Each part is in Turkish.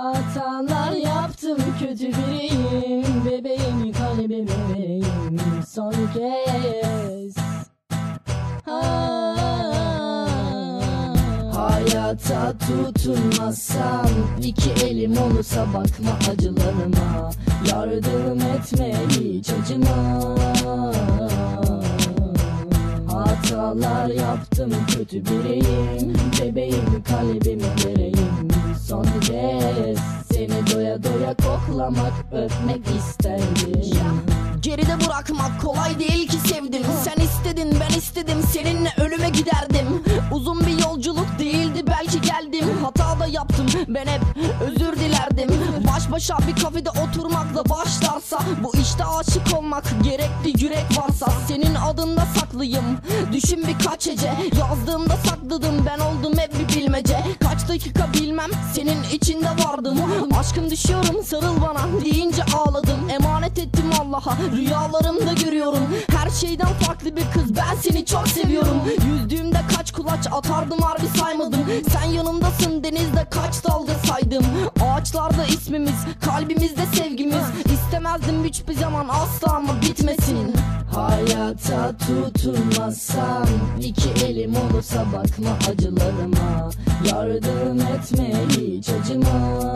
Hatalar yaptım kötü biriyim. Bebeğim kalbimi vereyim son kez. Hayata tutunmasam iki elim olursa bakma acılarıma. Yardım etme hiç acıma Hatalar yaptım kötü biriyim. Bebeğim kalbimi vereyim son kez doya doya koklamak öpmek isterdim Geride bırakmak kolay değil ki sevdim. Sen istedin ben istedim. Seninle ölüme giderdim. Uzun bir yolculuk değildi belki geldim. Hata da yaptım ben hep özür dilerdim. Baş başa bir kafede oturmakla başlarsa Bu işte aşık olmak gerekli yürek varsa. Senin adında saklıyım. Düşün birkaç hece Yazdığımda sakladım ben oldum hep dakika bilmem senin içinde vardım. Aşkım düşüyorum sarıl bana deyince ağladım. Emanet ettim Allah'a rüyalarımda görüyorum. Her şeyden farklı bir kız ben seni çok seviyorum. Yüzdüğümde kaç kulaç atardım harbi saymadım. Sen yanımdasın denizde kaç dalga saydım. Ağaçlarda ismimiz kalbimizde sevgimiz. İstemezdim hiçbir zaman asla ama bitmesin Hayata tutunmasam iki elim olursa bakma acılarıma. Yardım etme hiç acıma.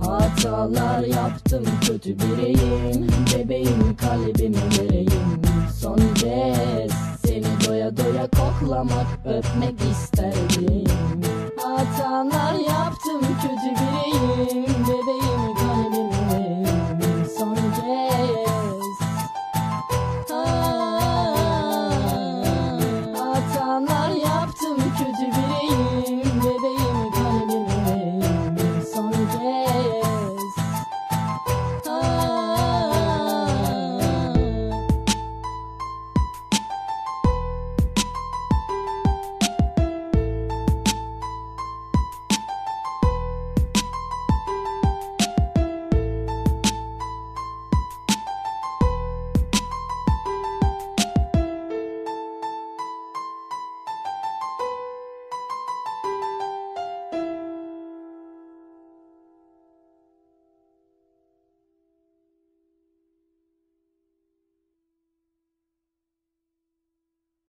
Hatalar yaptım kötü biriyim Bebeğim kalbimi vereyim. Son kez Seni doya doya koklamak öpmek isterdim. Hatalar yaptım kötü